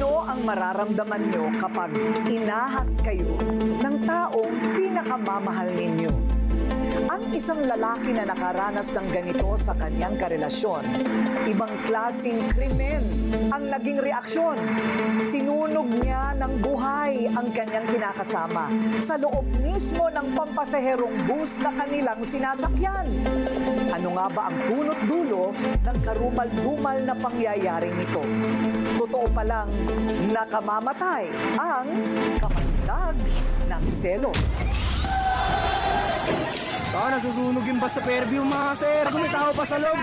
Ano ang mararamdaman nyo kapag inahas kayo ng taong pinakamamahal ninyo? Ang isang lalaki na nakaranas ng ganito sa kanyang karelasyon, ibang klasing krimen ang naging reaksyon. Sinunog niya ng buhay ang kanyang kinakasama sa loob mismo ng pampasaherong bus na kanilang sinasakyan. Ano nga ba ang punot dulo ng karumal-dumal na pangyayaring ito? Totoo palang nakamamatay ang kamandag ng selos. Baka nasusunog yung bus sa Fairview mga sir. Kung may tao pa sa loob.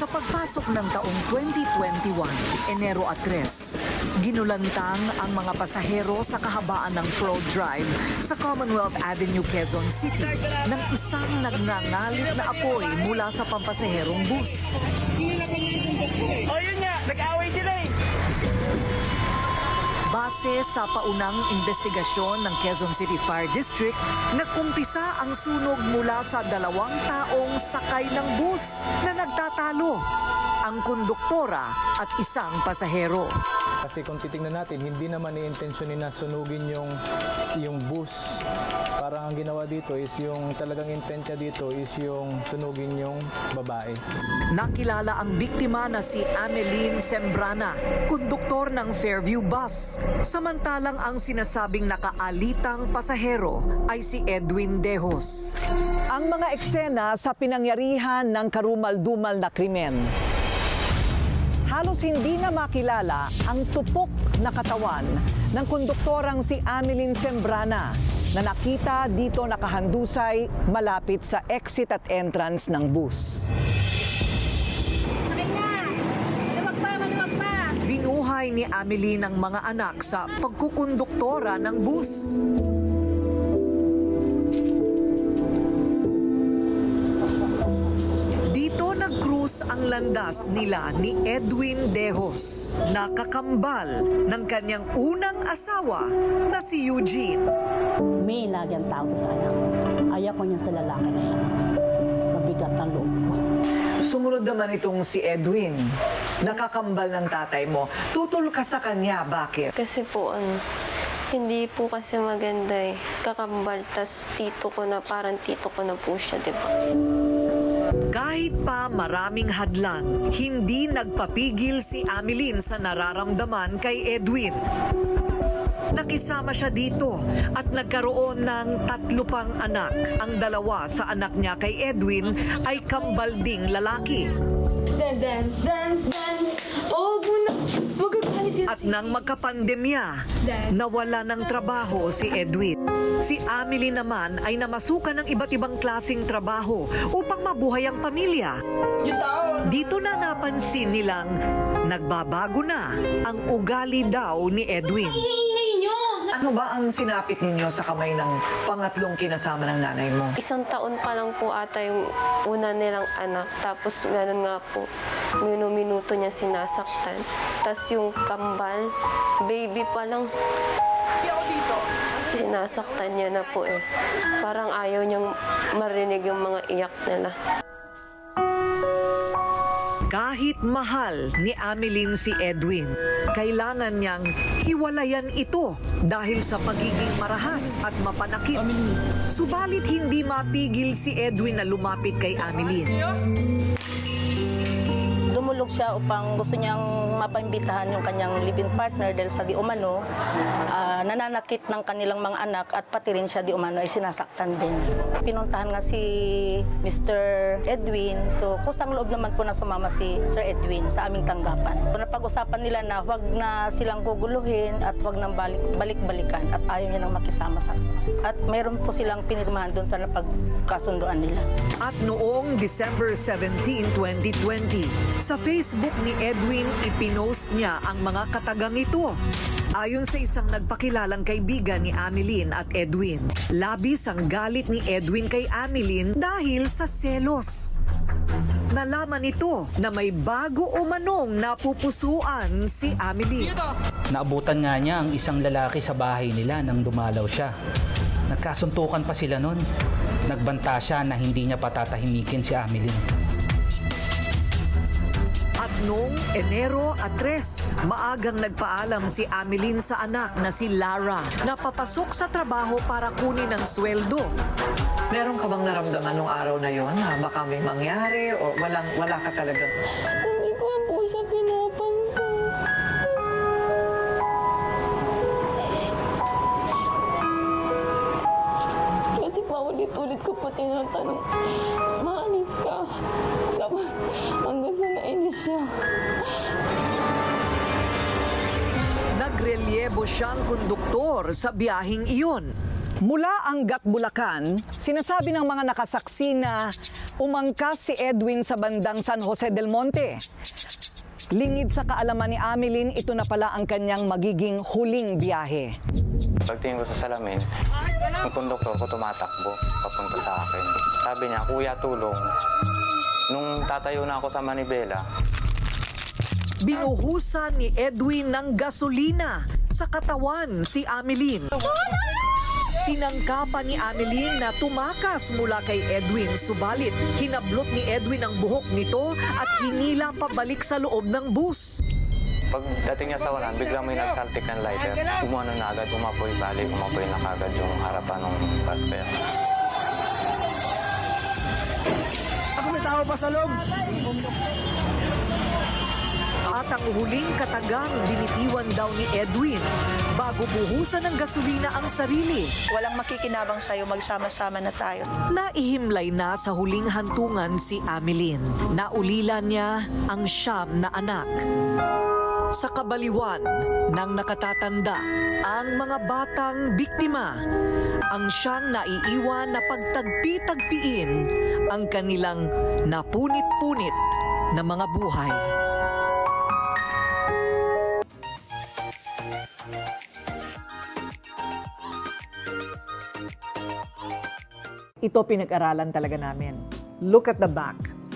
Sa pagpasok ng taong 2021, Enero at 3, ginulantang ang mga pasahero sa kahabaan ng Pro Drive sa Commonwealth Avenue, Quezon City ng isang nagngangalit na apoy mula sa pampasaherong bus. O Base sa paunang investigasyon ng Quezon City Fire District, nag-umpisa ang sunog mula sa dalawang taong sakay ng bus na nagtatalo, ang konduktora at isang pasahero. Kasi kung titingnan natin, hindi naman i-intensyon na sunugin yung, yung bus. Parang ang ginawa dito is yung talagang intensya dito is yung sunugin yung babae. Nakilala ang biktima na si Ameline Sembrana, konduktor ng Fairview Bus. Samantalang ang sinasabing nakaalitang pasahero ay si Edwin Dejos. Ang mga eksena sa pinangyarihan ng karumal-dumal na krimen. Halos hindi na makilala ang tupok na katawan ng konduktorang si Ameline Sembrana na nakita dito nakahandusay malapit sa exit at entrance ng bus. Binuhay ni Amelie ng mga anak sa pagkukonduktora ng bus. Nag-cruise ang landas nila ni Edwin Dejos, nakakambal ng kanyang unang asawa na si Eugene. May lagi ang tao sa anak. Ayaw ko niya sa lalaki na yan. Mabigat ang loob ko. Sumunod naman itong si Edwin, nakakambal ng tatay mo. Tutol ka sa kanya, bakit? Kasi po, ano, hindi po kasi maganda eh. Kakambal, tas tito ko na, parang tito ko na po siya, di ba? Kahit pa maraming hadlang, hindi nagpapigil si Ameline sa nararamdaman kay Edwin. Nakisama siya dito at nagkaroon ng tatlo pang anak. Ang dalawa sa anak niya kay Edwin ay kambalding lalaki. Dance, dance, dance! At nang magkapandemya, nawala ng trabaho si Edwin. Si Amelie naman ay namasukan ng iba't ibang klasing trabaho upang mabuhay ang pamilya. Dito na napansin nilang nagbabago na ang ugali daw ni Edwin. Ano ba ang sinapit ninyo sa kamay ng pangatlong kinasama ng nanay mo? Isang taon pa lang po ata yung una nilang anak. Tapos ganun nga po, minuminuto niya sinasaktan. Tapos yung kambal, baby pa lang. Sinasaktan niya na po eh. Parang ayaw niyang marinig yung mga iyak nila. Kahit mahal ni Ameline si Edwin, kailangan niyang hiwalayan ito dahil sa pagiging marahas at mapanakit. Subalit hindi mapigil si Edwin na lumapit kay Ameline. Dumulog siya upang gusto niyang mapaimbitahan yung kanyang living partner dahil sa di umano, ah, nananakit ng kanilang mga anak at pati rin siya di umano ay sinasaktan din. Pinuntahan nga si Mr. Edwin, so kusang loob naman po na sumama si Sir Edwin sa aming tanggapan. So, napag-usapan nila na huwag na silang guguluhin at huwag nang balik, balik-balikan at ayaw niya nang makisama sa At mayroon po silang pinirmahan doon sa napagkasunduan nila. At noong December 17, 2020, sa Facebook ni Edwin ipinost niya ang mga katagang ito. Ayon sa isang nagpakilalang kaibigan ni Ameline at Edwin, labis ang galit ni Edwin kay Ameline dahil sa selos. Nalaman ito na may bago o manong napupusuan si Ameline. Naabutan nga niya ang isang lalaki sa bahay nila nang dumalaw siya. Nagkasuntukan pa sila nun. Nagbanta siya na hindi niya patatahimikin si Ameline. Noong Enero at 3, maagang nagpaalam si Ameline sa anak na si Lara na papasok sa trabaho para kunin ang sweldo. Meron ka bang naramdaman nung araw na yon na baka may mangyari o walang, wala ka talagang Hindi ko po siya pinapansin. Kasi paulit-ulit ko po tinatanong, maalis ka. Tapos hanggang sa nainis siya. Nagrelyebo siyang konduktor sa biyahing iyon. Mula Angat, Bulacan, sinasabi ng mga nakasaksi na umangkas si Edwin sa bandang San Jose del Monte. Lingid sa kaalaman ni Ameline, ito na pala ang kanyang magiging huling biyahe. Pagtingin ko sa salamin, yung konduktor ko tumatakbo papunta sa akin. Sabi niya, Kuya, tulong. Nung tatayo na ako sa manibela, Binuhusan ni Edwin ng gasolina sa katawan si Ameline. Tinangkapan ni Ameline na tumakas mula kay Edwin, subalit hinablot ni Edwin ang buhok nito at hinila pabalik sa loob ng bus. pagdating niya sa wanan, biglang may nagsaltik ng lighter. Umano na agad, umapoy balik, umapoy na kagad yung harapan ng pasper. Ako tao pa sa loob. At ang huling katagang binitiwan daw ni Edwin bago buhusan ng gasolina ang sarili. Walang makikinabang sa'yo, magsama-sama na tayo. Naihimlay na sa huling hantungan si Ameline. Naulila niya ang siyam na anak. Sa kabaliwan ng nakatatanda, ang mga batang biktima ang siyang naiiwan na pagtagpi-tagpiin ang kanilang napunit-punit na mga buhay. Ito pinag-aralan talaga namin. Look at the back.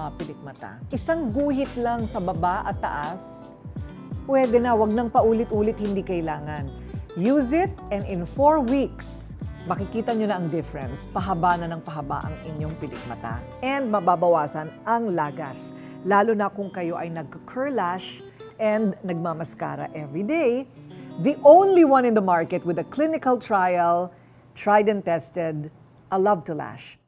ah, pilikmata. Isang guhit lang sa baba at taas, pwede na, wag nang paulit-ulit, hindi kailangan. Use it and in four weeks, makikita nyo na ang difference. Pahaba na ng pahaba ang inyong pilikmata. And mababawasan ang lagas. Lalo na kung kayo ay nag-curl lash and nagmamaskara every day. The only one in the market with a clinical trial, tried and tested, a love to lash.